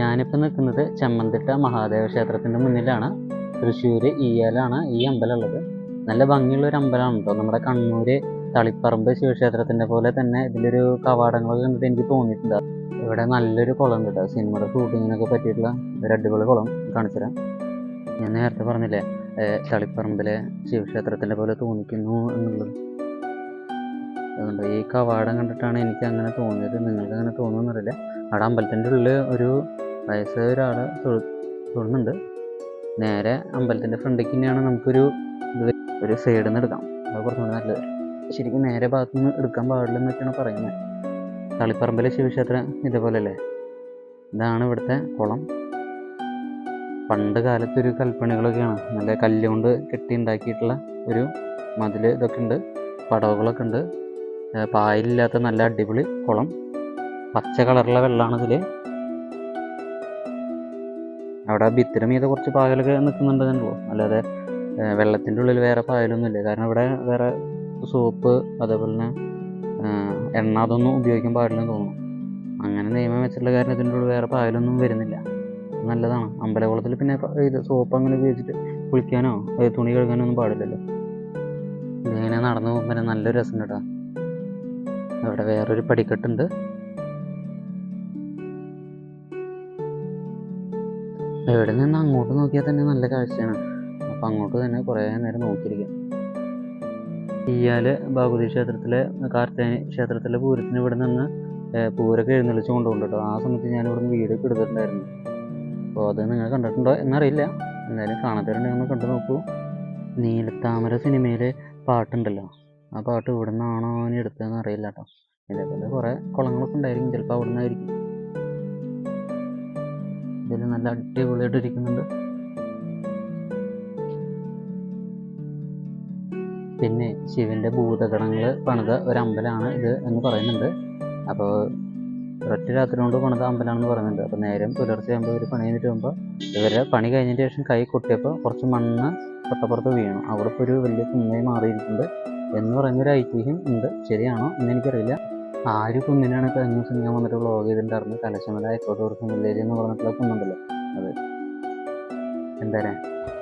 ഞാനിപ്പോൾ നിൽക്കുന്നത് ചെമ്മന്തിട്ട മഹാദേവ ക്ഷേത്രത്തിന്റെ മുന്നിലാണ്. തൃശ്ശൂർ ഈയാലാണ് ഈ അമ്പലം ഉള്ളത്. നല്ല ഭംഗിയുള്ള ഒരു അമ്പലമാണ് കേട്ടോ നമ്മുടെ കണ്ണൂർ തളിപ്പറമ്പ് ശിവക്ഷേത്രത്തിന്റെ പോലെ തന്നെ ഇതിലൊരു കവാടങ്ങളൊക്കെ കണ്ടിട്ട് എനിക്ക് തോന്നിയിട്ടുണ്ട്. ഇവിടെ നല്ലൊരു കുളം കേട്ടോ സിനിമയുടെ ഷൂട്ടിങ്ങിനൊക്കെ പറ്റിയിട്ടുള്ള ഒരു അടിപൊളി കുളം കാണിച്ചു തരാം ഞാൻ നേരത്തെ പറഞ്ഞില്ലേ തളിപ്പറമ്പിലെ ശിവക്ഷേത്രത്തിന്റെ പോലെ തോന്നിക്കുന്നു എന്നുള്ളത്. അതുകൊണ്ട് ഈ കവാടം കണ്ടിട്ടാണ് എനിക്ക് അങ്ങനെ തോന്നിയത്. നിങ്ങൾക്ക് അങ്ങനെ തോന്നുന്നറിയില്ല അവിടെ അമ്പലത്തിന്റെ ഉള്ളിൽ ഒരു വയസ്സായ ഒരാൾ തൊഴുന്നുണ്ട് നേരെ അമ്പലത്തിന്റെ ഫ്രണ്ടിലേക്ക് തന്നെയാണ് നമുക്കൊരു ഒരു സൈഡിൽ നിന്ന് എടുക്കാം. അത് കുറച്ചുകൂടി നല്ലത്. ശരിക്കും നേരെ ഭാഗത്തു നിന്ന് എടുക്കാൻ പാടില്ല എന്നൊക്കെയാണ് പറയുന്നത്. തളിപ്പറമ്പിലെ ശിവക്ഷേത്രം ഇതേപോലെ അല്ലേ ഇതാണ് ഇവിടുത്തെ കുളം. പണ്ട് കാലത്തൊരു കൽപ്പണികളൊക്കെയാണ്. നല്ല കല്ലുകൊണ്ട് കെട്ടി ഉണ്ടാക്കിയിട്ടുള്ള ഒരു മതിൽ ഇതൊക്കെ ഉണ്ട്. പടവുകളൊക്കെ ഉണ്ട്. പായലില്ലാത്ത നല്ല അടിപൊളി കുളം. പച്ച കളറുള്ള വെള്ളമാണ് ഇതിൽ അവിടെ ഭിത്തിരം ചെയ്ത കുറച്ച് പായലൊക്കെ നിൽക്കുന്നുണ്ടെന്നുള്ളൂ അല്ലാതെ വെള്ളത്തിന്റെ ഉള്ളിൽ വേറെ പായലൊന്നുമില്ല. കാരണം ഇവിടെ വേറെ സോപ്പ് അതേപോലെ തന്നെ എണ്ണ അതൊന്നും ഉപയോഗിക്കാൻ പാടില്ലെന്ന് തോന്നുന്നു. അങ്ങനെ നിയമം വെച്ചിട്ടുള്ള കാരണം ഇതിന്റെ ഉള്ളിൽ വേറെ പായലൊന്നും വരുന്നില്ല. നല്ലതാണ്. അമ്പലകുളത്തിൽ പിന്നെ ഇത് സോപ്പ് അങ്ങനെ ഉപയോഗിച്ചിട്ട് കുളിക്കാനോ തുണി കഴുകാനോ ഒന്നും പാടില്ലല്ലോ. ഇങ്ങനെ നടന്നു പോകുമ്പോൾ നല്ലൊരു രസം കേട്ടോ. അവിടെ വേറൊരു പടിക്കെട്ടുണ്ട്. ഇവിടെ നിന്ന് അങ്ങോട്ട് നോക്കിയാൽ തന്നെ നല്ല കാഴ്ചയാണ്. അപ്പം അങ്ങോട്ട് തന്നെ കുറേ നേരം നോക്കിയിരിക്കാം. ഈയാൽ ഭഗവതി ക്ഷേത്രത്തിലെ കാർത്തേനി ക്ഷേത്രത്തിലെ പൂരത്തിന് ഇവിടെ നിന്ന് പൂരൊക്കെ എഴുന്നള്ളിച്ച് കൊണ്ടുപോകും കേട്ടോ ആ സമയത്ത് ഞാൻ ഇവിടെ നിന്ന് വീഡിയോ എടുത്തിട്ടുണ്ടായിരുന്നു. അപ്പോൾ അത് നിങ്ങൾ കണ്ടിട്ടുണ്ടോ എന്നറിയില്ല. എന്തായാലും കാണാത്തവരുണ്ടെങ്കിൽ ഒന്ന് കണ്ടു നോക്കൂ. നീലത്താമര സിനിമയിലെ പാട്ടുണ്ടല്ലോ. ആ പാട്ട് ഇവിടെ നിന്നാണോ ഇനി എടുത്തതെന്ന് അറിയില്ല കേട്ടോ ഇതേപോലെ കുറേ കുളങ്ങളൊക്കെ ഉണ്ടായിരിക്കും ചിലപ്പോൾ അവിടെ നിന്നായിരിക്കും ഇതിൽ നല്ല അടിപൊളിയായിട്ട് ഇരിക്കുന്നുണ്ട്. പിന്നെ ശിവന്റെ ഭൂതഗണങ്ങൾ പണിത ഒരു അമ്പലമാണ് ഇത് എന്ന് പറയുന്നുണ്ട്. അപ്പോൾ ഒറ്റ രാത്രി കൊണ്ട് പണിത അമ്പലമാണെന്ന് പറയുന്നുണ്ട്. അപ്പോൾ നേരം പുലർച്ചെ ആകുമ്പോൾ ഇവർ പണി കഴിഞ്ഞിട്ട് വരുമ്പോൾ ഇവരെ പണി കഴിഞ്ഞതിന് ശേഷം കൈ കൊട്ടിയപ്പോൾ കുറച്ച് മണ്ണ് തൊട്ടപ്പുറത്ത് വീണു. അവിടെ ഇപ്പോൾ ഒരു വലിയ കുന്നായി മാറിയിരിക്കുന്നുണ്ട്. എന്ന് പറയുന്നൊരു ഐതിഹ്യം ഉണ്ട്. ശരിയാണോ? എന്ന് എനിക്കറിയില്ല ആര് കുന്നിനാണ് കഴിഞ്ഞ ദിവസം ഞാൻ വന്നിട്ട് വ്ളോഗ് ചെയ്തിട്ടുണ്ടായിരുന്നു കലശമല എക്കോ ടൂറിസം വില്ലേജ് എന്ന് പറഞ്ഞിട്ടുള്ള കുന്നുണ്ടല്ലോ. അത്. എന്തായാലും